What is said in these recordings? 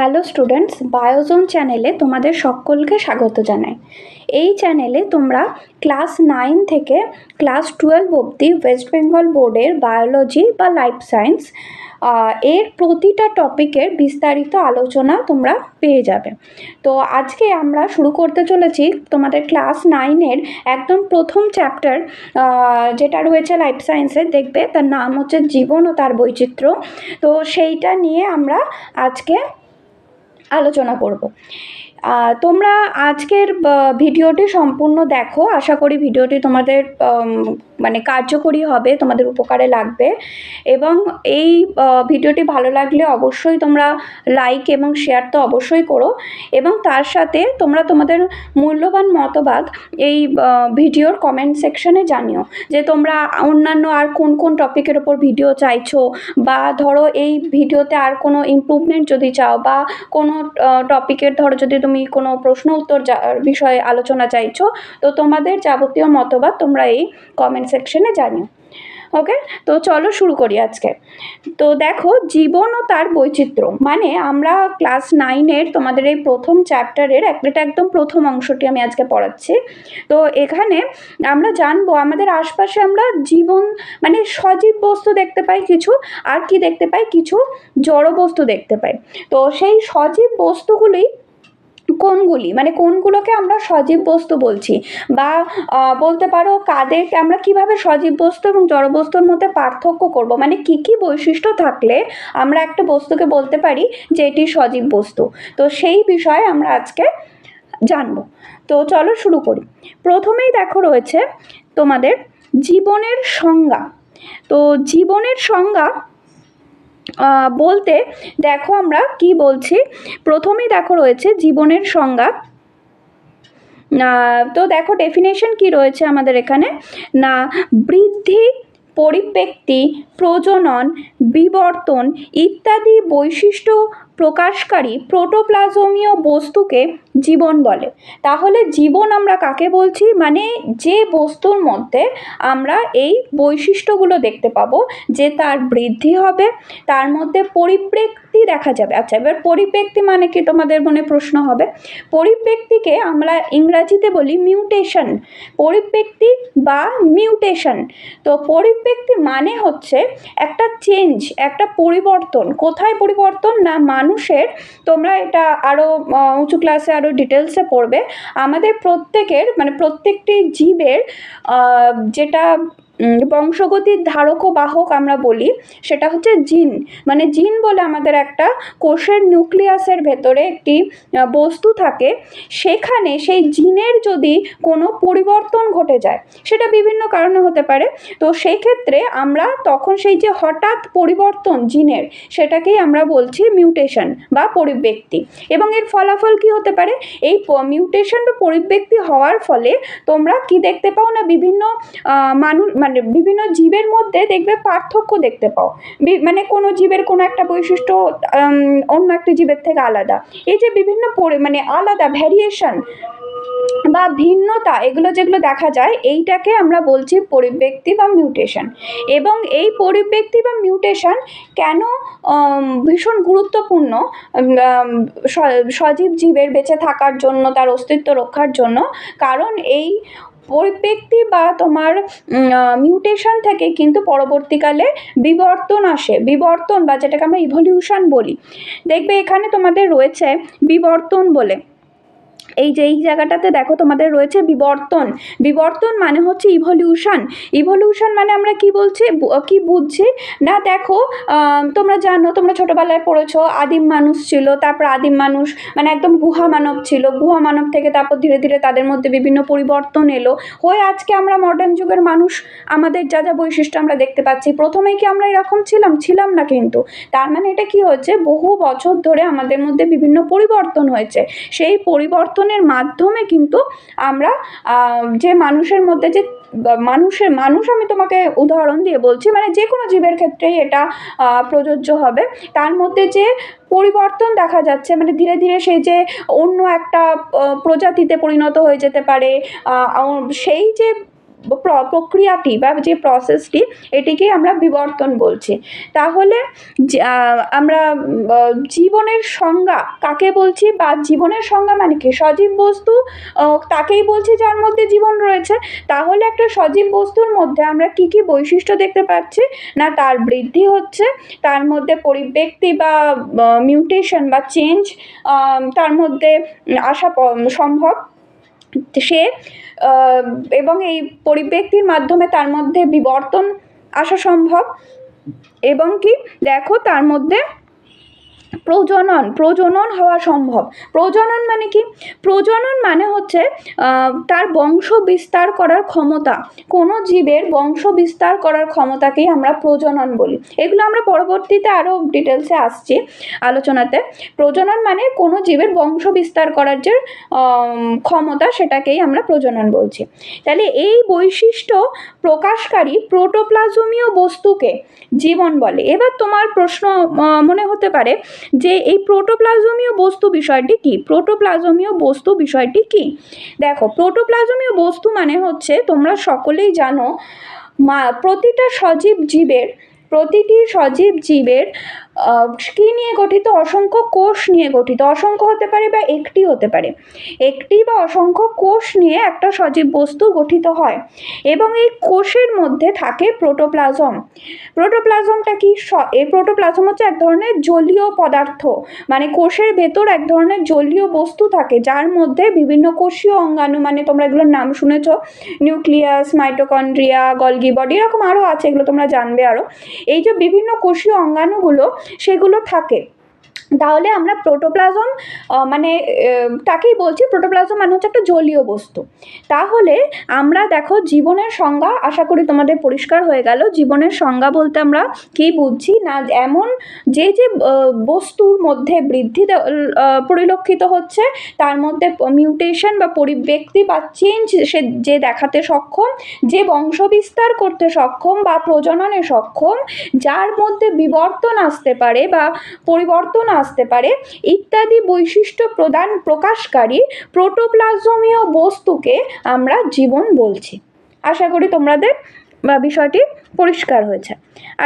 Hello students বায়োজোন চ্যানেলে তোমাদের সকলকে স্বাগত জানাই। এই চ্যানেলে তোমরা ক্লাস নাইন থেকে ক্লাস টুয়েলভ অবধি ওয়েস্ট বেঙ্গল বোর্ডের বায়োলজি বা লাইফ সায়েন্স এর প্রতিটা টপিকের বিস্তারিত আলোচনা তোমরা পেয়ে যাবে। তো আজকে আমরা শুরু করতে চলেছি তোমাদের ক্লাস নাইনের একদম প্রথম চ্যাপ্টার যেটা রয়েছে লাইফ সায়েন্সের দেখবে, তার নাম হচ্ছে জীবন ও তার বৈচিত্র্য। তো সেইটা নিয়ে আমরা আজকে আলোচনা করব। তোমরা আজকের ভিডিওটি সম্পূর্ণ দেখো। আশা করি ভিডিওটি তোমাদের মানে কার্যকরী হবে, তোমাদের উপকারে লাগবে। এবং এই ভিডিওটি ভালো লাগলে অবশ্যই তোমরা লাইক এবং শেয়ার তো অবশ্যই করো। এবং তার সাথে তোমরা তোমাদের মূল্যবান মতবাদ এই ভিডিওর কমেন্ট সেকশনে জানিও। যে তোমরা অন্যান্য আর কোন কোন টপিকের ওপর ভিডিও চাইছো বা ধরো এই ভিডিওতে আর কোনো ইমপ্রুভমেন্ট যদি চাও বা কোনো টপিকের ধরো যদি তুমি কোনো প্রশ্ন উত্তর বিষয়ে আলোচনা চাইছো, তো তোমাদের যাবতীয় মতবাদ তোমরা এই কমেন্ট সেকশনে জানিও। ওকে তো চলো শুরু করি আজকে। তো দেখো, জীবন ও তার বৈচিত্র্য। মানে আমরা ক্লাস নাইনের তোমাদের এই প্রথম চ্যাপ্টারের একটা একদম প্রথম অংশটি আমি আজকে পড়াচ্ছি। তো এখানে আমরা জানব, আমাদের আশপাশে আমরা জীবন মানে সজীব বস্তু দেখতে পাই কিছু, আর কি দেখতে পাই? কিছু জড় বস্তু দেখতে পাই। তো সেই সজীব বস্তুগুলি কোনগুলি? মানে কোনগুলোকে আমরা সজীব বস্তু বলছি? বা বলতে পারো কাদেরকে আমরা কীভাবে সজীব বস্তু এবং জড় বস্তুর মধ্যে পার্থক্য করব? মানে কি কি বৈশিষ্ট্য থাকলে আমরা একটা বস্তুকে বলতে পারি যে এটি সজীব বস্তু? তো সেই বিষয়ে আমরা আজকে জানব। তো চলো শুরু করি। প্রথমেই দেখো রয়েছে তোমাদের জীবনের সংজ্ঞা। তো জীবনের সংজ্ঞা বলতে দেখো আমরা কি বলছি? প্রথমেই দেখো রয়েছে জীবনের সংজ্ঞা। তো দেখো ডেফিনেশন কি রয়েছে আমাদের এখানে? না, বৃদ্ধি পরিপ্রেক্তি প্রজনন, বিবর্তন ইত্যাদি বৈশিষ্ট্য প্রকাশকারী প্রোটোপ্লাজমীয় বস্তুকে জীবন বলে। তাহলে জীবন আমরা কাকে বলছি? মানে যে বস্তুর মধ্যে আমরা এই বৈশিষ্ট্যগুলো দেখতে পাবো, যে তার বৃদ্ধি হবে, তার মধ্যে পরিপ্রেক্তি দেখা যাবে। আচ্ছা এবার পরিপ্রেক্তি মানে কি তোমাদের মনে প্রশ্ন হবে? পরিপ্রেক্তিকে আমরা ইংরাজিতে বলি মিউটেশন পরিপ্রেক্তি বা মিউটেশন তো পরিপ্রেক্তি মানে হচ্ছে একটা চেঞ্জ একটা পরিবর্তন। কোথায় পরিবর্তন? না, মানুষের, তোমরা এটা আরও উঁচু ক্লাসে আরও ডিটেলসে পড়বে। আমাদের প্রত্যেকের মানে প্রত্যেকটি জীবের যেটা বংশগতির ধারক ও বাহক আমরা বলি, সেটা হচ্ছে জিন। মানে জিন বলে আমাদের একটা কোষের নিউক্লিয়াসের ভেতরে একটি বস্তু থাকে। সেখানে সেই জিনের যদি কোনো পরিবর্তন ঘটে যায়, সেটা বিভিন্ন কারণে হতে পারে। তো সেই ক্ষেত্রে আমরা তখন সেই যে হঠাৎ পরিবর্তন জিনের, সেটাকেই আমরা বলছি মিউটেশন বা পরিব্যক্তি। এবং এর ফলাফল কি হতে পারে? এই মিউটেশন বা পরিব্যক্তি হওয়ার ফলে তোমরা কি দেখতে পাও না বিভিন্ন মানুষ মানে বিভিন্ন জীবের মধ্যে দেখবে পার্থক্য দেখতে পাও। মানে কোনো জীবের কোনো একটা বৈশিষ্ট্য অন্য একটা জীবের থেকে আলাদা। এই যে বিভিন্ন পরি মানে আলাদা ভ্যারিয়েশন বা ভিন্নতা এগুলো যেগুলো দেখা যায়, এইটাকে আমরা বলছি পরিব্যক্তি বা মিউটেশন এবং এই পরিব্যক্তি বা মিউটেশন কেন ভীষণ গুরুত্বপূর্ণ সজীব জীবের বেঁচে থাকার জন্য, তার অস্তিত্ব রক্ষার জন্য, কারণ এই পরিপ্রেক্তি বা তোমার মিউটেশন থেকে কিন্তু পরবর্তীকালে বিবর্তন আসে। বিবর্তন বা যেটাকে আমরা ইভলিউশন বলি। দেখবে এখানে তোমাদের রয়েছে বিবর্তন বলে। এই যে, এই জায়গাটাতে দেখো তোমাদের রয়েছে বিবর্তন। বিবর্তন মানে হচ্ছে ইভলিউশন ইভলিউশন মানে আমরা কি বলছি? কি বুঝছি? না, দেখো তোমরা জানো, তোমরা ছোটোবেলায় পড়েছো, আদিম মানুষ ছিল, তারপর আদিম মানুষ মানে একদম গুহা মানব ছিল। গুহা মানব থেকে তারপর ধীরে ধীরে তাদের মধ্যে বিভিন্ন পরিবর্তন এলো। হয়ে আজকে আমরা মডার্ন যুগের মানুষ, আমাদের যা যা বৈশিষ্ট্য আমরা দেখতে পাচ্ছি। প্রথমেই কি আমরা এরকম ছিলাম? ছিলাম না কিন্তু। তার মানে এটা কি হচ্ছে বহু বছর ধরে আমাদের মধ্যে বিভিন্ন পরিবর্তন হয়েছে। সেই পরিবর্তনের মাধ্যমে কিন্তু আমরা যে মানুষের মধ্যে যে, মানুষের, মানুষ আমি তোমাকে উদাহরণ দিয়ে বলছি মানে যে কোনো জীবের ক্ষেত্রেই এটা প্রযোজ্য হবে। তার মধ্যে যে পরিবর্তন দেখা যাচ্ছে মানে ধীরে ধীরে সে যে অন্য একটা প্রজাতিতে পরিণত হয়ে যেতে পারে সেই যে প্রক্রিয়াটি বা যে প্রসেসটি এটিকেই আমরা বিবর্তন বলছি। তাহলে আমরা জীবনের সংজ্ঞা কাকে বলছি বা জীবনের সংজ্ঞা মানে কি? সজীব বস্তু তাকেই বলছি যার মধ্যে জীবন রয়েছে। তাহলে একটা সজীব বস্তুর মধ্যে আমরা কি কি বৈশিষ্ট্য দেখতে পাচ্ছি? না, তার বৃদ্ধি হচ্ছে, তার মধ্যে পরিব্যক্তি বা মিউটেশন বা চেঞ্জ তার মধ্যে আসা সম্ভব। সে এবং এই পরিব্যক্তির মাধ্যমে তার মধ্যে বিবর্তন আসা সম্ভব। এবং কি, দেখো তার মধ্যে প্রজনন প্রজনন হওয়া সম্ভব। প্রজনন মানে কি? প্রজনন মানে হচ্ছে তার বংশ বিস্তার করার ক্ষমতা। কোনো জীবের বংশ বিস্তার করার ক্ষমতাকেই আমরা প্রজনন বলি। এগুলো আমরা পরবর্তীতে আরও ডিটেলসে আসছি আলোচনাতে। প্রজনন মানে কোনো জীবের বংশ বিস্তার করার যে ক্ষমতা সেটাকেই আমরা প্রজনন বলছি। তাহলে এই বৈশিষ্ট্য প্রকাশকারী প্রোটোপ্লাজমীয় বস্তুকে জীবন বলে। এবার তোমার প্রশ্ন মনে হতে পারে যে এই প্রোটোপ্লাজমীয় বস্তু বিষয়টি কি? প্রোটোপ্লাজমীয় বস্তু বিষয়টি কি? দেখো প্রোটোপ্লাজমীয় বস্তু মানে হচ্ছে তোমরা সকলেই জানো, মা, প্রতিটা সজীব জীবের, প্রতিটি সজীব জীবের কী নিয়ে গঠিত? অসংখ্য কোষ নিয়ে গঠিত। অসংখ্য হতে পারে বা একটি হতে পারে। একটি বা অসংখ্য কোষ নিয়ে একটা সজীব বস্তু গঠিত হয় এবং এই কোষের মধ্যে থাকে প্রোটোপ্লাজম। প্রোটোপ্লাজমটা কি? এই প্রোটোপ্লাজম হচ্ছে এক ধরনের জলীয় পদার্থ। মানে কোষের ভেতর এক ধরনের জলীয় বস্তু থাকে, যার মধ্যে বিভিন্ন কোষীয় অঙ্গাণু মানে তোমরা এগুলোর নাম শুনেছ, নিউক্লিয়াস, মাইটোকন্ড্রিয়া, গলগি বডি, এরকম আরও আছে, এগুলো তোমরা জানবে আরও এই যে বিভিন্ন কোষীয় অঙ্গাণুগুলো সেগুলো থাকে। তাহলে আমরা প্রোটোপ্লাজম মানে তাকেই বলছি প্রোটোপ্লাজম মানে হচ্ছে একটা জলীয় বস্তু। তাহলে আমরা দেখো জীবনের সংজ্ঞা, আশা করি তোমাদের পরিষ্কার হয়ে গেল। জীবনের সংজ্ঞা বলতে আমরা কী বুঝছি? না, এমন যে যে বস্তুর মধ্যে বৃদ্ধি পরিলক্ষিত হচ্ছে, তার মধ্যে মিউটেশন বা পরিব্যক্তি বা চেঞ্জ সে, যে দেখাতে সক্ষম, যে বংশবিস্তার করতে সক্ষম বা প্রজননে সক্ষম, যার মধ্যে বিবর্তন আসতে পারে বা পরিবর্তন আসতে পারে। ইত্যাদি বৈশিষ্ট্য প্রদান প্রকাশকারী প্রোটোপ্লাজমীয় বস্তুকে আমরা জীবন বলছি। আশা করি তোমাদের বিষয়টি পরিষ্কার হয়েছে।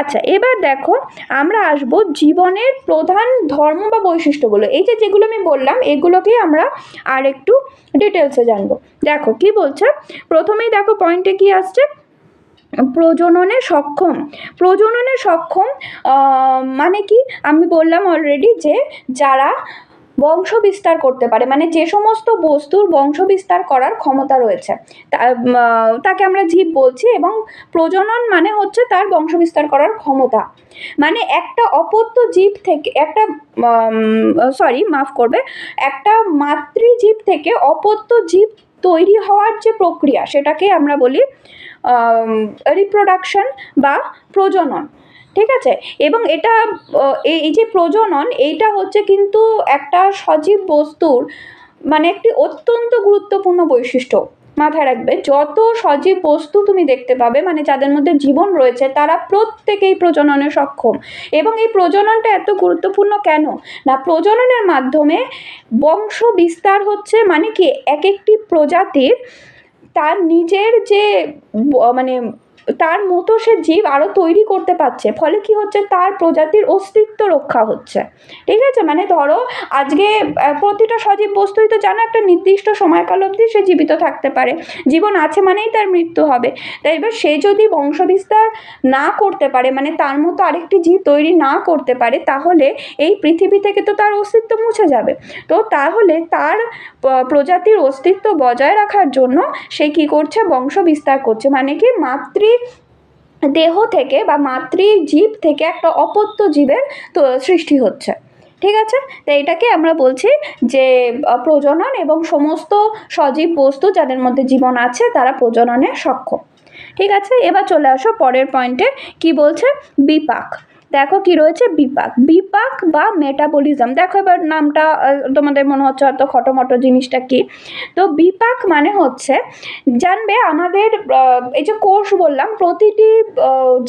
আচ্ছা এবার দেখো, আমরা আসব জীবনের প্রধান ধর্ম বা বৈশিষ্ট্যগুলো। এই যে যেগুলো আমি বললাম এগুলোকেই আমরা আর একটু ডিটেলসে জানব। দেখো, কি বলছে? প্রথমেই দেখো পয়েন্টে কি আসছে? প্রজননে সক্ষম। প্রজননে সক্ষম মানে কি? আমি বললাম অলরেডি যে যারা বংশ বিস্তার করতে পারে মানে যে সমস্ত বস্তুর বংশ বিস্তার করার ক্ষমতা রয়েছে তাকে আমরা জীব বলছি এবং প্রজনন মানে হচ্ছে তার বংশ বিস্তার করার ক্ষমতা। মানে একটা অপত্য জীব থেকে, একটা সরি মাফ করবে, একটা মাতৃজীব থেকে অপত্য জীব তৈরি হওয়ার যে প্রক্রিয়া, সেটাকে আমরা বলি রিপ্রোডাকশন বা প্রজনন। ঠিক আছে? এবং এটা এই যে প্রজনন, এইটা হচ্ছে কিন্তু একটা সজীব বস্তুর মানে একটি অত্যন্ত গুরুত্বপূর্ণ বৈশিষ্ট্য। মাথায় রাখবে। যত সজীব বস্তু তুমি দেখতে পাবে মানে যাদের মধ্যে জীবন রয়েছে, তারা প্রত্যেকেই প্রজননে সক্ষম। এবং এই প্রজননটা এত গুরুত্বপূর্ণ কেন? না, প্রজননের মাধ্যমে বংশ বিস্তার হচ্ছে মানে কি এক একটি প্রজাতির তার নিজের যে মানে তার মতো সে জীব আরও তৈরি করতে পারছে। ফলে কি হচ্ছে? তার প্রজাতির অস্তিত্ব রক্ষা হচ্ছে। ঠিক আছে? মানে ধরো, আজকে প্রতিটা সজীব বস্তুই তো জানো একটা নির্দিষ্ট সময়কাল অবধি সে জীবিত থাকতে পারে। জীবন আছে মানেই তার মৃত্যু হবে। তাই এবার সে যদি বংশবিস্তার না করতে পারে মানে তার মতো আরেকটি জীব তৈরি না করতে পারে, তাহলে এই পৃথিবী থেকে তো তার অস্তিত্ব মুছে যাবে। তো তাহলে তার প্রজাতির অস্তিত্ব বজায় রাখার জন্য সে কি করছে? বংশ বিস্তার করছে। মানে কি? মাতৃ দেহ থেকে বা মাতৃ জীব থেকে একটা অপত্য জীবের তো সৃষ্টি হচ্ছে। ঠিক আছে? তো এটাকে আমরা বলছি যে প্রজনন এবং সমস্ত সজীব বস্তু যাদের মধ্যে জীবন আছে, তারা প্রজননে সক্ষম। ঠিক আছে? এবার চলে আসো পরের পয়েন্টে কি বলছে? বিপাক। দেখো কি রয়েছে? বিপাক। বিপাক বা মেটাবলিজম দেখো এবার নামটা তোমাদের মনে হচ্ছে হয়তো খটোমটো জিনিসটা কি? তো বিপাক মানে হচ্ছে, জানবে আমাদের এই যে কোষ বললাম, প্রতিটি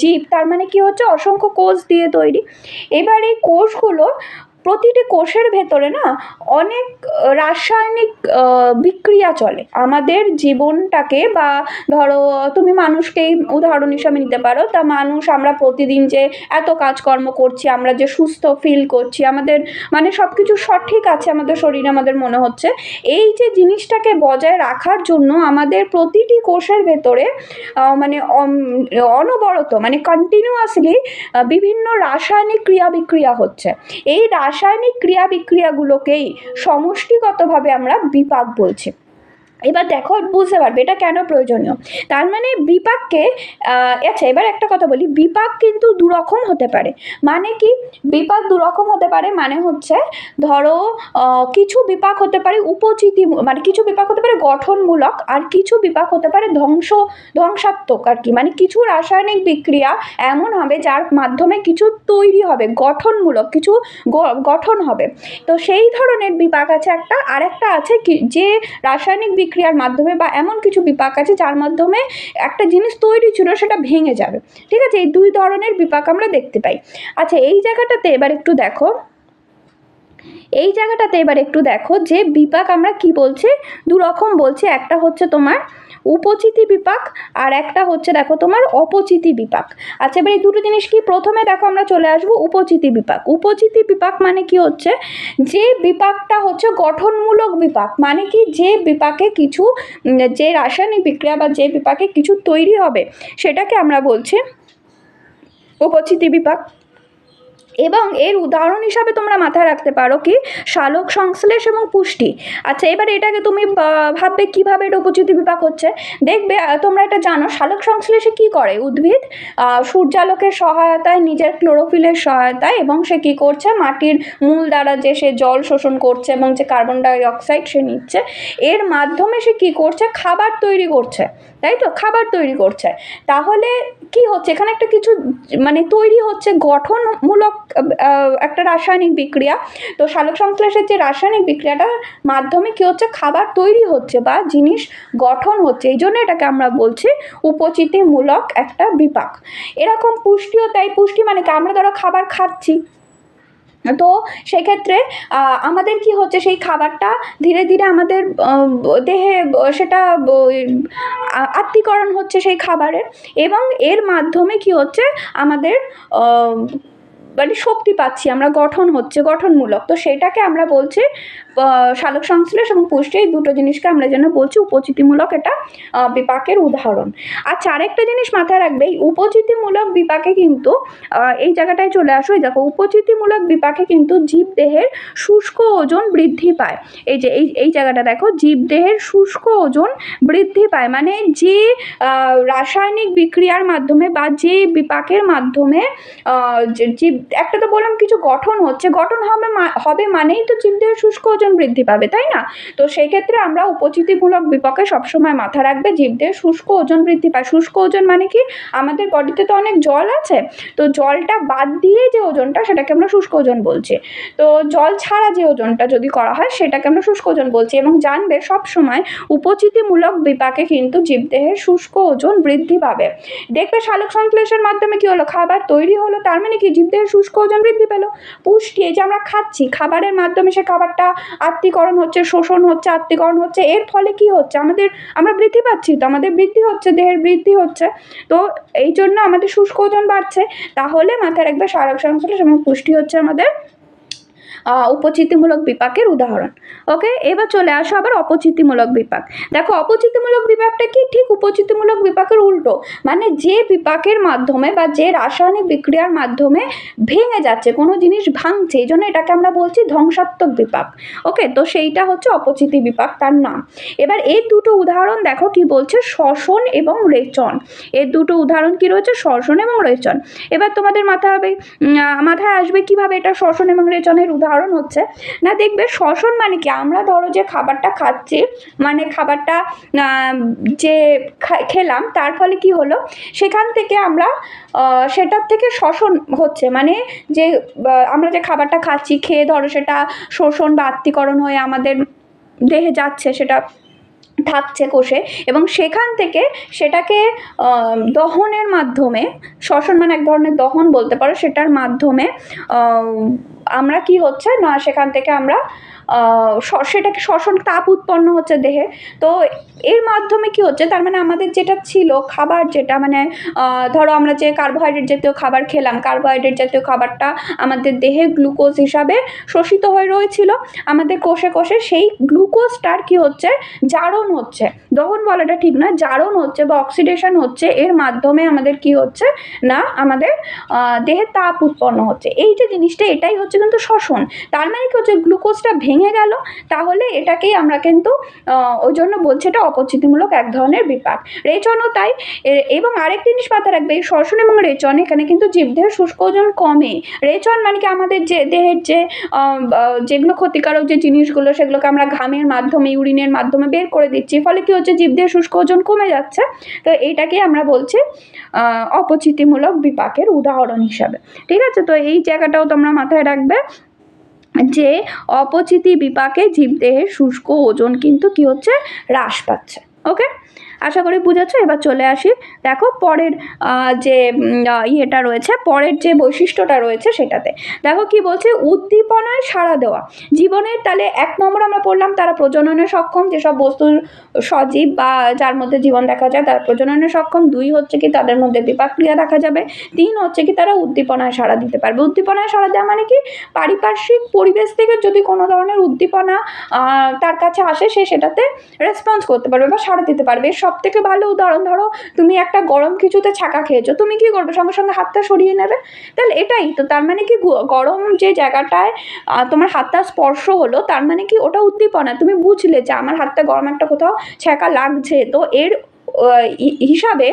জীব, তার মানে কি হচ্ছে? অসংখ্য কোষ দিয়ে তৈরি। এবার এই কোষগুলো প্রতিটি কোষের ভেতরে না অনেক রাসায়নিক বিক্রিয়া চলে। আমাদের জীবনটাকে বা ধরো, তুমি মানুষকেই উদাহরণ হিসাবে নিতে পারো, তা মানুষ আমরা প্রতিদিন যে এত কাজকর্ম করছি, আমরা যে সুস্থ ফিল করছি, আমাদের মানে সব কিছু সঠিক আছে আমাদের শরীরে, আমাদের মনে হচ্ছে। এই যে জিনিসটাকে বজায় রাখার জন্য আমাদের প্রতিটি কোষের ভেতরে মানে অনবরত মানে কন্টিনিউয়াসলি বিভিন্ন রাসায়নিক ক্রিয়া বিক্রিয়া হচ্ছে। এই রাসায়নিক ক্রিয়া বিক্রিয়াগুলোকেই সমষ্টিগতভাবে আমরা বিপাক বলছি। এবার দেখো, বুঝতে পারবে এটা কেন প্রয়োজনীয়। তার মানে বিপাককে আচ্ছা এবার একটা কথা বলি, বিপাক কিন্তু দুরকম হতে পারে। মানে কি? বিপাক দুরকম হতে পারে মানে হচ্ছে, ধরো কিছু বিপাক হতে পারে উপচিতি মানে কিছু বিপাক হতে পারে গঠনমূলক, আর কিছু বিপাক হতে পারে ধ্বংস, ধ্বংসাত্মক আর কি। মানে কিছু রাসায়নিক বিক্রিয়া এমন হবে যার মাধ্যমে কিছু তৈরি হবে, গঠনমূলক, কিছু গঠন হবে। তো সেই ধরনের বিপাক আছে একটা আর একটা আছে কি, যে রাসায়নিক বিক্রিয়ার মাধ্যমে বা এমন কিছু বিপাক আছে যার মাধ্যমে একটা জিনিস তৈরি ছিল সেটা ভেঙে যাবে। ঠিক আছে? এই দুই ধরনের বিপাক আমরা দেখতে পাই। আচ্ছা এই জায়গাটাতে এবার একটু দেখো। এই জায়গাটাতে এবার একটু দেখো যে বিপাক আমরা কি বলছি? দু রকম বলছি, একটা হচ্ছে তোমার উপচিতি বিপাক আর একটা হচ্ছে দেখো তোমার অপচিতি বিপাক। আচ্ছা এবার এই দুটো জিনিস কি? প্রথমে দেখো আমরা চলে আসব উপচিতি বিপাক। উপচিতি বিপাক মানে কি হচ্ছে? যে বিপাকটা হচ্ছে গঠনমূলক বিপাক মানে কি যে বিপাকে কিছু যে রাসায়নিক বিক্রিয়া বা যে বিপাকে কিছু তৈরি হবে, সেটাকে আমরা বলছি উপচিতি বিপাক। এবং এর উদাহরণ হিসাবে তোমরা মাথায় রাখতে পারো কি শালক সংশ্লেষ এবং পুষ্টি। আচ্ছা এবার এটাকে তুমি ভাববে কীভাবে এটা উপচিতি বিপাক হচ্ছে? দেখবে তোমরা এটা জানো, শালক সংশ্লেষে কি করে? উদ্ভিদ সূর্যালোকের সহায়তায়, নিজের ক্লোরোফিলের সহায়তায়, এবং সে কি করছে? মাটির মূল দ্বারা যে সে জল শোষণ করছে এবং যে কার্বন ডাই অক্সাইড সে নিচ্ছে, এর মাধ্যমে সে কি করছে? খাবার তৈরি করছে, তাই তো? খাবার তৈরি করছে। তাহলে কি হচ্ছে? এখানে একটা কিছু মানে তৈরি হচ্ছে গঠনমূলক একটা রাসায়নিক বিক্রিয়া। তো সালোক সংশ্লেষের যে রাসায়নিক বিক্রিয়াটার মাধ্যমে কি হচ্ছে? খাবার তৈরি হচ্ছে বা জিনিস গঠন হচ্ছে। এই জন্য এটাকে আমরা বলছি উপচিতিমূলক একটা বিপাক। এরকম পুষ্টিও তাই পুষ্টি মানে কি? আমরা ধরো খাবার খাচ্ছি। তো সেক্ষেত্রে আমাদের কি হচ্ছে? সেই খাবারটা ধীরে ধীরে আমাদের দেহে, সেটা আত্মীকরণ হচ্ছে সেই খাবারের। এবং এর মাধ্যমে কি হচ্ছে? আমাদের মানে শক্তি পাচ্ছি আমরা গঠন হচ্ছে গঠনমূলক। তো সেটাকে আমরা বলছি সালোক সংশ্লেষ এবং পুষ্টি, এই দুটো জিনিসকে আমরা যেন বলছি উপচিতিমূলক এটা বিপাকের উদাহরণ। আচ্ছা আরেকটা জিনিস মাথায় রাখবে, এই উপচিতিমূলক বিপাকে কিন্তু এই জায়গাটায় চলে আসো, এই দেখো উপচিতিমূলক বিপাকে কিন্তু জীবদেহের শুষ্ক ওজন বৃদ্ধি পায়। এই যে, এই এই জায়গাটা দেখো, জীবদেহের শুষ্ক ওজন বৃদ্ধি পায়। মানে যে রাসায়নিক বিক্রিয়ার মাধ্যমে বা যে বিপাকের মাধ্যমে জীব, একটা তো বললাম কিছু গঠন হচ্ছে, গঠন হবে হবে মানেই তো জীবদেহের শুষ্ক ওজন বৃদ্ধি পাবে, তাই না? তো সেই ক্ষেত্রে আমরা উপচিতিমূলক বিপাকে সবসময় মাথা রাখবে জীবদেহের শুষ্ক ওজন বৃদ্ধি পায়। শুষ্ক ওজন মানে কি? আমাদের বডিতে তো অনেক জল আছে, তো জলটা বাদ দিয়ে যে ওজনটা, সেটাকে আমরা শুষ্ক ওজন বলছি। তো জল ছাড়া যে ওজনটা যদি করা হয়, সেটাকে আমরা শুষ্ক ওজন বলছি এবং জানবে সব সময় উপচিতিমূলক বিপাকে কিন্তু জীবদেহের শুষ্ক ওজন বৃদ্ধি পাবে। দেখবে সালোক সংশ্লেষের মাধ্যমে কি হলো? খাবার তৈরি হলো, তার মানে কি? জীবদেহের শুষ্ক ওজন বৃদ্ধি পেল। পুষ্টি, এই যে আমরা খাচ্ছি, খাবারের মাধ্যমে সে খাবারটা আত্তীকরণ হচ্ছে, শোষণ হচ্ছে আত্তীকরণ হচ্ছে, এর ফলে কি হচ্ছে? আমাদের, আমরা বৃদ্ধি পাচ্ছি তো, আমাদের বৃদ্ধি হচ্ছে, দেহের বৃদ্ধি হচ্ছে। তো এই জন্য আমাদের শুষ্ক ওজন বাড়ছে, তাহলে মাথায় রাখবে সারক সংশ্লেষ এবং পুষ্টি হচ্ছে আমাদের উপচিতিমূলক বিপাকের উদাহরণ। ওকে এবার চলে আসো আবার অপচিতিমূলক বিপাক। দেখো, অপচিতিমূলক বিপাকটা কি? ঠিক উপচিতিমূলক বিপাকের উল্টো। মানে যে বিপাকের মাধ্যমে বা যে রাসায়নিক বিক্রিয়ার মাধ্যমে ভেঙে যাচ্ছে, কোনো জিনিস ভাঙছে, এই জন্য এটাকে আমরা বলছি ধ্বংসাত্মক বিপাক। ওকে তো সেইটা হচ্ছে অপচিতি বিপাক তার নাম। এবার এই দুটো উদাহরণ দেখো কি বলছে? শ্বসন এবং রেচন। এর দুটো উদাহরণ কি রয়েছে? শ্বসন এবং রেচন। এবার তোমাদের মাথা হবে মাথায় আসবে কীভাবে এটা শ্বসন এবং রেচনের উদাহরণ হচ্ছে, না দেখবে শ্বসন মানে কি? আমরা ধরো যে খাবারটা খাচ্ছি মানে খাবারটা যে খেলাম, তার ফলে কি হলো? সেখান থেকে আমরা সেটার থেকে শোষণ হচ্ছে। মানে যে আমরা যে খাবারটা খাচ্ছি, খেয়ে ধরো সেটা শোষণ বা আত্তীকরণ হয়ে আমাদের দেহে যাচ্ছে, সেটা থাকছে কোষে, এবং সেখান থেকে সেটাকে দহনের মাধ্যমে শ্বসন মানে এক ধরনের দহন বলতে পারো, সেটার মাধ্যমে আমরা কি হচ্ছে? না সেখান থেকে আমরা সেটাকে শ্বসন তাপ উৎপন্ন হচ্ছে দেহে। তো এর মাধ্যমে কি হচ্ছে, তার মানে আমাদের যেটা ছিল খাবার যেটা মানে ধরো আমরা যে কার্বোহাইড্রেট জাতীয় খাবার খেলাম কার্বোহাইড্রেট জাতীয় খাবারটা আমাদের দেহে গ্লুকোজ হিসাবে শোষিত হয়ে রয়েছিল। আমাদের কোষে কোষে সেই গ্লুকোজটার কি হচ্ছে, জারণ হচ্ছে। দহন বলাটা ঠিক না জারণ হচ্ছে বা অক্সিডেশন হচ্ছে, এর মাধ্যমে আমাদের কি হচ্ছে না, আমাদের দেহে তাপ উৎপন্ন হচ্ছে। এই যে জিনিসটা, এটাই হচ্ছে কিন্তু শ্বসন। তার মানে কি হচ্ছে গ্লুকোজটা ভেঙে গেল, তাহলে এটাকেই আমরা কিন্তু ওই জন্য বলছি এটা অপচিতিমূলক এক ধরনের বিপাক। রেচনও তাই। এবং আরেক জিনিস মাথায় রাখবে, এই শ্বসন এবং রেচন এখানে কিন্তু জীবদেহের শুষ্ক ওজন কমে। রেচন মানে কি? আমাদের যে দেহের যে যেগুলো ক্ষতিকারক যে জিনিসগুলো, সেগুলোকে আমরা ঘামের মাধ্যমে, ইউরিনের মাধ্যমে বের করে দিচ্ছি, ফলে কি হচ্ছে? জীবদেহের শুষ্ক ওজন কমে যাচ্ছে। তো এইটাকে আমরা বলছি অপচিতিমূলক বিপাকের উদাহরণ হিসাবে। ঠিক আছে? তো এই জায়গাটাও তোমরা মাথায় রাখবে। যে অপচিতি বিপাকে জীবদেহের শুষ্ক ওজন কিন্তু কি হচ্ছে? হ্রাস পাচ্ছে ওকে আশা করি বুঝেছ? এবার চলে আসি। দেখো, পরের যে ইয়েটা রয়েছে, পরের যে বৈশিষ্ট্যটা রয়েছে সেটাতে। দেখো কি বলছে? উদ্দীপনায় সাড়া দেওয়া। জীবনের তাহলে এক নম্বর আমরা পড়লাম, তারা প্রজননে সক্ষম। যেসব বস্তুর সজীব বা যার মধ্যে জীবন দেখা যায়, তারা প্রজননে সক্ষম। দুই হচ্ছে কি, তাদের মধ্যে বিপাক ক্রিয়া দেখা যাবে। তিন হচ্ছে কি, তারা উদ্দীপনায় সাড়া দিতে পারবে। উদ্দীপনায় সাড়া দেওয়া মানে কি? পারিপার্শ্বিক পরিবেশ থেকে যদি কোনো ধরনের উদ্দীপনা তার কাছে আসে, সে সেটাতে রেসপন্স করতে পারবে বা সাড়া দিতে পারবে। সব থেকে ভালো উদাহরণ, ধরো তুমি একটা গরম কিছুতে ছাকা খেয়েছো, তুমি কি করবে? সঙ্গে সঙ্গে হাতটা সরিয়ে নেবে? তাহলে এটাই তো, তার মানে কি গরম যে জায়গাটায় তোমার হাতটা স্পর্শ হলো, তার মানে কি ওটা উদ্দীপনা। তুমি বুঝলে যে আমার হাতটা গরম একটা কোথাও ছ্যাঁকা লাগছে, তো এর হিসাবে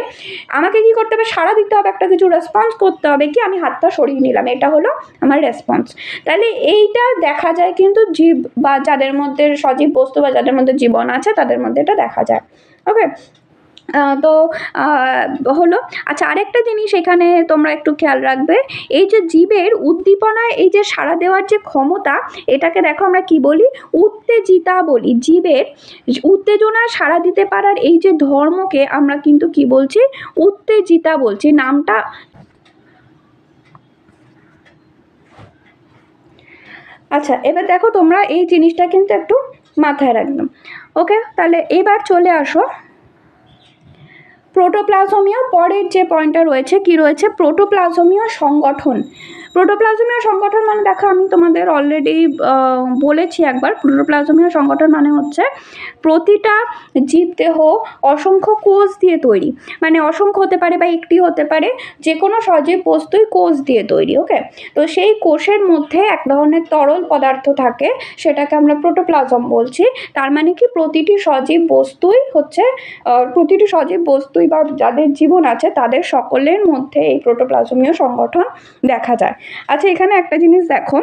আমাকে কি করতে হবে? সাড়া দিতে হবে, একটা কিছু রেসপন্স করতে হবে কি আমি হাতটা সরিয়ে নিলাম, এটা হলো আমার রেসপন্স তাহলে এইটা দেখা যায় কিন্তু জীব বা যাদের মধ্যে সজীব বস্তু বা যাদের মধ্যে জীবন আছে, তাদের মধ্যে এটা দেখা যায়। ওকে তো হলো আচ্ছা আরেকটা জিনিস এখানে তোমরা একটু খেয়াল রাখবে। এই যে জীবের উদ্দীপনায় এই যে সাড়া দেওয়ার যে ক্ষমতা, এটাকে দেখো আমরা কি বলি? উত্তেজিতা বলি। জীবের উত্তেজনায় সাড়া দিতে পারার এই যে ধর্মকে আমরা কিন্তু কি বলছি? উত্তেজিতা বলছি। নামটা আচ্ছা এবার দেখো তোমরা এই জিনিসটা কিন্তু একটু মাথায় রাখবে। ওকে তাহলে এবার চলে আসো। প্রোটোপ্লাজমীয় পরের যে পয়েন্টটা রয়েছে কি রয়েছে? প্রোটোপ্লাজমীয় সংগঠন। প্রোটোপ্লাজমীয় সংগঠন মানে দেখো আমি তোমাদের অলরেডি বলেছি একবার প্রোটোপ্লাজমীয় সংগঠন মানে হচ্ছে প্রতিটা জীবদেহ অসংখ্য কোষ দিয়ে তৈরি। মানে অসংখ্য হতে পারে বা একটি হতে পারে যে কোনো সজীব বস্তুই কোষ দিয়ে তৈরি ওকে তো সেই কোষের মধ্যে এক ধরনের তরল পদার্থ থাকে, সেটাকে আমরা প্রোটোপ্লাজম বলছি। তার মানে কি? প্রতিটি সজীব বস্তুই হচ্ছে প্রতিটি সজীব বস্তুই বা যাদের জীবন আছে, তাদের সকলের মধ্যে এই প্রোটোপ্লাজমীয় সংগঠন দেখা যায়। আচ্ছা এখানে একটা জিনিস দেখো।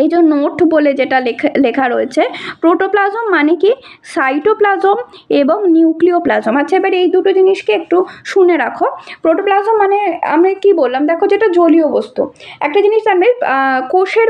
এই যে নোট বলে যেটা লেখা লেখা রয়েছে, প্রোটোপ্লাজম মানে কি? সাইটোপ্লাজম এবং নিউক্লিওপ্লাজম। আচ্ছা এবার এই দুটো জিনিসকে একটু শুনে রাখো। প্রোটোপ্লাজম মানে আমি কি বললাম? দেখো যেটা জলীয় বস্তু। একটা জিনিস জানবে কোষের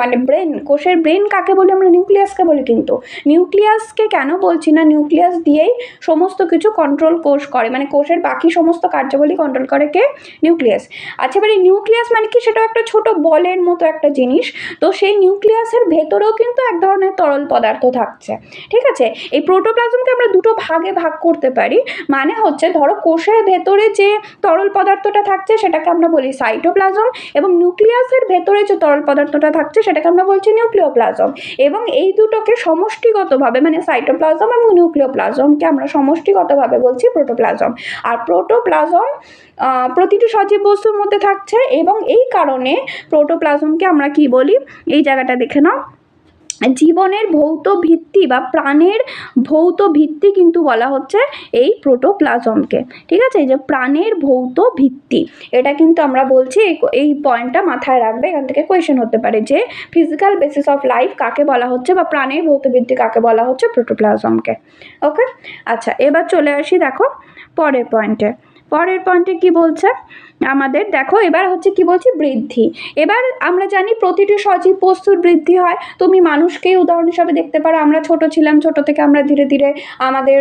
মানে ব্রেন, কোষের ব্রেন কাকে বলি? আমরা নিউক্লিয়াসকে বলি কিন্তু। নিউক্লিয়াসকে কেন বলছি না? নিউক্লিয়াস দিয়েই সমস্ত কিছু কন্ট্রোল কোষ করে। মানে কোষের বাকি সমস্ত কার্যাবলী কন্ট্রোল করে কে? নিউক্লিয়াস। আচ্ছা এবার এই নিউক্লিয়াস মানে কি? সেটাও একটা ছোট বলের মতো একটা জিনিস। তো সেই নিউক্লিয়াসের ভেতরেও কিন্তু এক ধরনের তরল পদার্থ থাকছে, ঠিক আছে? এই প্রোটোপ্লাজমকে আমরা দুটো ভাগে ভাগ করতে পারি মানে হচ্ছে ধরো কোষের ভেতরে যে তরল পদার্থটা থাকছে সেটাকে আমরা বলি সাইটোপ্লাজম এবং নিউক্লিয়াসের ভেতরে যে তরল পদার্থটা থাকছে সেটাকে আমরা বলছি নিউক্লিওপ্লাজম এবং এই দুটোকে সমষ্টিগতভাবে মানে সাইটোপ্লাজম এবং নিউক্লিওপ্লাজমকে আমরা সমষ্টিগতভাবে বলছি প্রোটোপ্লাজম। আর প্রোটোপ্লাজম প্রতিটি সজীব বস্তুর মধ্যে থাকছে এবং এই কারণে প্রোটোপ্লাজমকে আমরা কি বলি? এই জায়গাটা দেখে নাও। জীবনের ভৌত ভিত্তি বা প্রাণের ভৌত ভিত্তি কিন্তু বলা হচ্ছে এই প্রোটোপ্লাজমকে। ঠিক আছে? এই যে প্রাণের ভৌত ভিত্তি, এটা কিন্তু আমরা বলছি এই পয়েন্টটা মাথায় রাখবে, এখান থেকে কোয়েশ্চেন হতে পারে যে ফিজিক্যাল বেসিস অফ লাইফ কাকে বলা হচ্ছে বা প্রাণের ভৌত ভিত্তি কাকে বলা হচ্ছে প্রোটোপ্লাজমকে। ওকে আচ্ছা এবার চলে আসি দেখো পরের পয়েন্টে পরের পয়েন্টে কি বলছে? আমাদের, দেখো এবার হচ্ছে কি বলছি, বৃদ্ধি। এবার আমরা জানি প্রতিটি সজীব বস্তুর বৃদ্ধি হয়। তুমি মানুষকেই উদাহরণ হিসাবে দেখতে পারো। আমরা ছোট ছিলাম, ছোট থেকে আমরা ধীরে ধীরে আমাদের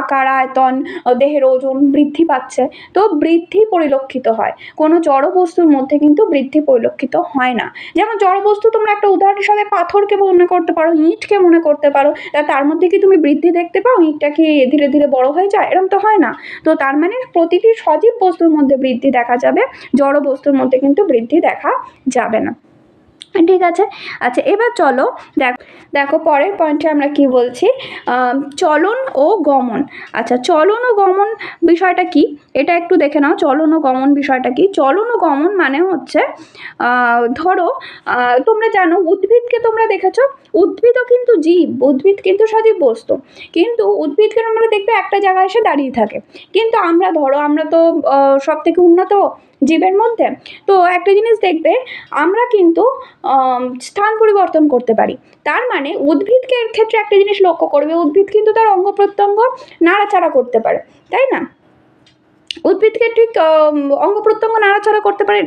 আকার, আয়তন, দেহের ওজন বৃদ্ধি পাচ্ছে। তো বৃদ্ধি পরিলক্ষিত হয়। কোনো জড় বস্তুর মধ্যে কিন্তু বৃদ্ধি পরিলক্ষিত হয় না। যেমন জড় বস্তু তোমরা একটা উদাহরণ হিসাবে পাথরকে মনে করতে পারো, ইঁটকে মনে করতে পারো। তার মধ্যে কি তুমি বৃদ্ধি দেখতে পাও? ইঁটটা কি ধীরে ধীরে বড় হয়ে যায়? এরকম তো হয় না। তো তার মানে প্রতিটি সজীব বস্তুর মধ্যে বৃদ্ধি দেখা যাবে। জড় বস্তুর মধ্যে কিন্তু বৃদ্ধি দেখা যাবে না। ঠিক আছে। আচ্ছা এবার চলো, দেখ, দেখো পরের পয়েন্টে আমরা কি বলছি? চলন ও গমন। আচ্ছা চলন ও গমন বিষয়টা কি? এটা একটু দেখে নাও, চলন ও গমন বিষয়টা কি? চলন ও গমন মানে হচ্ছে ধরো তোমরা জানো, উদ্ভিদকে তোমরা দেখেছ? উদ্ভিদও কিন্তু জীব, উদ্ভিদ কিন্তু সজীব বস্তু। কিন্তু উদ্ভিদকে আমরা দেখবে একটা জায়গায় এসে দাঁড়িয়ে থাকে। কিন্তু আমরা, ধরো, আমরা তো সব থেকে উন্নত জীবের মধ্যে। তো একটা জিনিস দেখবে, আমরা কিন্তু স্থান পরিবর্তন করতে পারি। তার মানে উদ্ভিদকে ক্ষেত্রে একটা জিনিস লক্ষ্য করবে, উদ্ভিদ কিন্তু তার অঙ্গ প্রত্যঙ্গ নাড়াচাড়া করতে পারে, তাই না? উদ্ভিদকে ঠিক অঙ্গ প্রত্যঙ্গ নাড়াচাড়া করতে পারে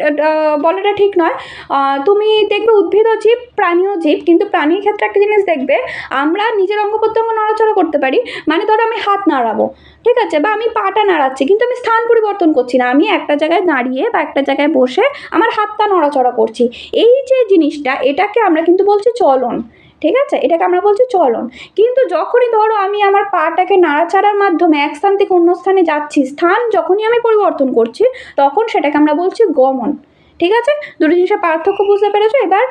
বলাটা ঠিক নয়। তুমি দেখবে উদ্ভিদও জীব প্রাণীও জীব, কিন্তু প্রাণীর ক্ষেত্রে একটা জিনিস দেখবে, আমরা নিজের অঙ্গ প্রত্যঙ্গ নাড়াচাড়া করতে পারি। মানে ধরো আমি হাত নাড়াবো, ঠিক আছে? বা আমি পাটা নাড়াচ্ছি, কিন্তু আমি স্থান পরিবর্তন করছি না। আমি একটা জায়গায় দাঁড়িয়ে বা একটা জায়গায় বসে আমার হাতটা নড়াচড়া করছি। এই যে জিনিসটা, এটাকে আমরা কিন্তু বলছি চলন। ঠিক আছে? এটাকে আমরা বলছি চলন। কিন্তু যখনই ধরো আমি আমার পাটাকে নাড়াচাড়ার মাধ্যমে এক স্থান থেকে অন্য স্থানে যাচ্ছি, স্থান যখনই আমি পরিবর্তন করছি, তখন সেটাকে আমরা বলছি গমন। ঠিক আছে? দুটো জিনিসের পার্থক্য বুঝতে পেরেছ? এবার,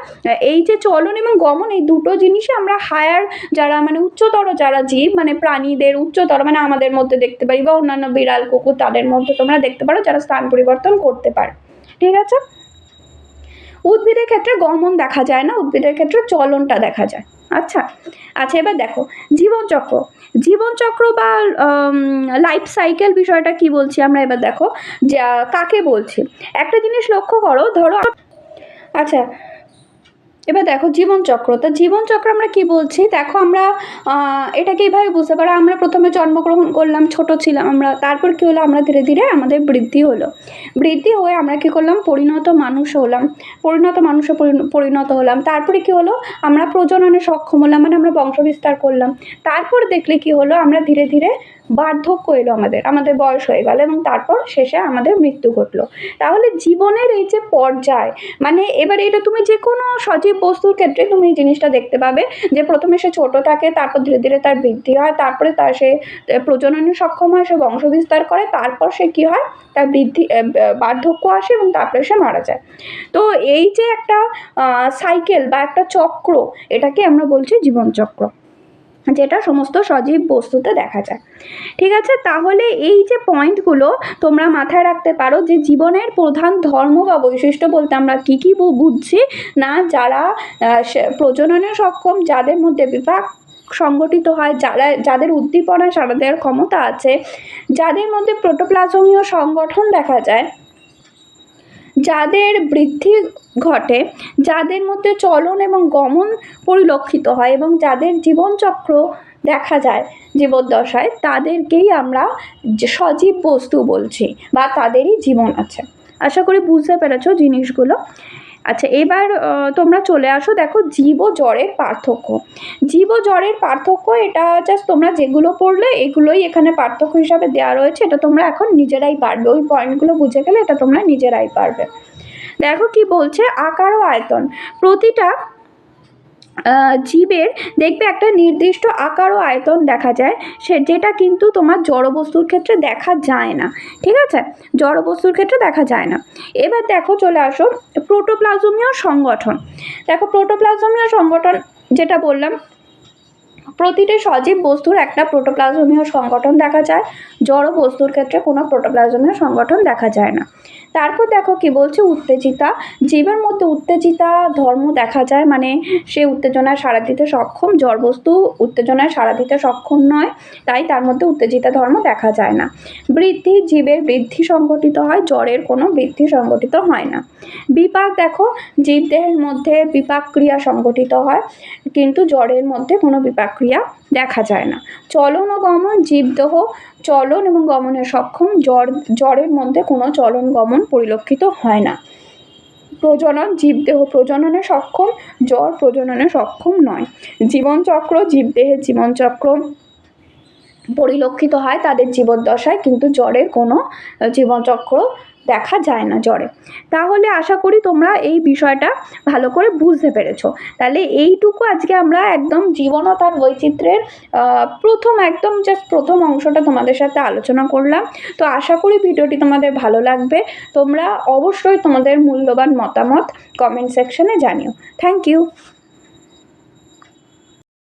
এই যে চলন এবং গমন, এই দুটো জিনিসে আমরা হায়ার যারা মানে উচ্চতর যারা জীব মানে প্রাণীদের উচ্চতর মানে আমাদের মধ্যে দেখতে পারি, বা অন্যান্য বিড়াল, কুকুর, তাদের মধ্যে তোমরা দেখতে পারো যারা স্থান পরিবর্তন করতে পারে। ঠিক আছে? উদ্ভিদের ক্ষেত্রে গমন দেখা যায় না, উদ্ভিদের ক্ষেত্রে চলনটা দেখা যায়। আচ্ছা আচ্ছা এবার দেখো, জীবনচক্র। জীবনচক্র বা লাইফ সাইকেল বিষয়টা কি বলছি আমরা এবার দেখো? যা, কাকে বলছি? একটা জিনিস লক্ষ্য করো, ধরো আচ্ছা এবার দেখো জীবনচক্র তা জীবনচক্র আমরা কি বলছি? দেখো আমরা এটাকে এইভাবে বুঝতে পারো, আমরা প্রথমে জন্মগ্রহণ করলাম, ছোট ছিলাম আমরা, তারপর কী হলো? আমরা ধীরে ধীরে আমাদের বৃদ্ধি হলো। বৃদ্ধি হয়ে আমরা কী করলাম? পরিণত মানুষ হলাম। পরিণত মানুষে পরিণ- পরিণত হলাম। তারপরে কী হলো? আমরা প্রজননে সক্ষম হলাম মানে আমরা বংশবিস্তার করলাম। তারপর দেখলে কি হলো? আমরা ধীরে ধীরে বার্ধক্য এলো আমাদের আমাদের বয়স হয়ে গেল এবং তারপর শেষে আমাদের মৃত্যু ঘটলো। তাহলে জীবনের এই যে পর্যায় মানে এবার এটা তুমি যে কোনো সজীব বস্তুর ক্ষেত্রে তুমি এই জিনিসটা দেখতে পাবে যে প্রথমে সে ছোট থাকে, তারপর ধীরে ধীরে তার বৃদ্ধি হয়, তারপরে তার সে প্রজননে সক্ষম হয়, সে বংশবিস্তার করে, তারপর সে কী হয়? তার বৃদ্ধি বার্ধক্য আসে এবং তারপরে সে মারা যায়। তো এই যে একটা সাইকেল বা একটা চক্র, এটাকে আমরা বলছি জীবনচক্র। যেটা সমস্ত সজীব বস্তুতে দেখা যায়। ঠিক আছে? তাহলে এই যে পয়েন্টগুলো তোমরা মাথায় রাখতে পারো যে জীবনের প্রধান ধর্ম বা বৈশিষ্ট্য বলতে আমরা কী কী বুঝছি, না যারা প্রজননে সক্ষম, যাদের মধ্যে বিভাগ সংগঠিত হয়, যারা, যাদের উদ্দীপনা সারা দেওয়ার ক্ষমতা আছে, যাদের মধ্যে প্রোটোপ্লাজমীয় সংগঠন দেখা যায় যাদের বৃদ্ধি ঘটে, যাদের মধ্যে চলন এবং গমন পরিলক্ষিত হয় এবং যাদের জীবনচক্র দেখা যায় জীবদ্দশায়, তাদেরকেই আমরা সজীব বস্তু বলছি বা তাদেরই জীবন আছে। আশা করি বুঝতে পেরেছ জিনিসগুলো। আচ্ছা এবার তোমরা চলে আসো। দেখো, জীব জ্বরের পার্থক্য। জীব জ্বরের পার্থক্য, এটা জাস্ট তোমরা যেগুলো পড়লে, এগুলোই এখানে পার্থক্য হিসাবে দেওয়া রয়েছে। এটা তোমরা এখন নিজেরাই পারবে। ওই পয়েন্টগুলো বুঝে গেলে এটা তোমরা নিজেরাই পারবে। দেখো কি বলছে, আকার ও আয়তন। প্রতিটা জীবের দেখবে একটা নির্দিষ্ট আকার ও আয়তন দেখা যায়, সে যেটা কিন্তু তোমার জড় বস্তুর ক্ষেত্রে দেখা যায় না, ঠিক আছে? জড় বস্তুর ক্ষেত্রে দেখা যায় না। এবার দেখো চলে আসো, প্রোটোপ্লাজমীয় সংগঠন। দেখো প্রোটোপ্লাজমীয় সংগঠন, যেটা বললাম, প্রতিটি সজীব বস্তুর একটা প্রোটোপ্লাজমীয় সংগঠন দেখা যায়, জড় বস্তুর ক্ষেত্রে কোনো প্রোটোপ্লাজমীয় সংগঠন দেখা যায় না। তারপর দেখো কি বলছে উত্তেজিতা। জীবের মধ্যে উত্তেজিতা, ধর্ম দেখা যায় মানে সে উত্তেজনায় সাড়া দিতে সক্ষম, জড়বস্তু উত্তেজনায় সাড়া দিতে সক্ষম নয়, তাই তার মধ্যে উত্তেজিতা, ধর্ম দেখা যায় না। বৃদ্ধি জীবের বৃদ্ধি সংঘটিত হয়, জ্বরের কোনো বৃদ্ধি সংঘটিত হয় না। বিপাক দেখো জীবদেহের মধ্যে বিপাক ক্রিয়া সংঘটিত হয়, কিন্তু জ্বরের মধ্যে কোনো বিপাক ক্রিয়া দেখা যায় না। চলন ও গমন, জীবদেহ চলন এবং গমনে সক্ষম, জ্বর, জ্বরের মধ্যে কোনো চলন গমন পরিলক্ষিত হয় না। প্রজনন জীবদেহ প্রজননে সক্ষম, জ্বর প্রজননে সক্ষম নয়। জীবনচক্র জীবদেহের জীবনচক্র পরিলক্ষিত হয় তাদের জীবদ্দশায়, কিন্তু জ্বরের কোনো জীবনচক্র দেখা যায় না জ্বরে। তাহলে আশা করি তোমরা এই বিষয়টা ভালো করে বুঝতে পেরেছ। তাহলে এইটুকু আজকে আমরা একদম জীবন ও তার বৈচিত্র্যের প্রথম একদম জাস্ট প্রথম অংশটা তোমাদের সাথে আলোচনা করলাম। তো আশা করি ভিডিওটি তোমাদের ভালো লাগবে। তোমরা অবশ্যই তোমাদের মূল্যবান মতামত কমেন্ট সেকশনে জানিও। Thank you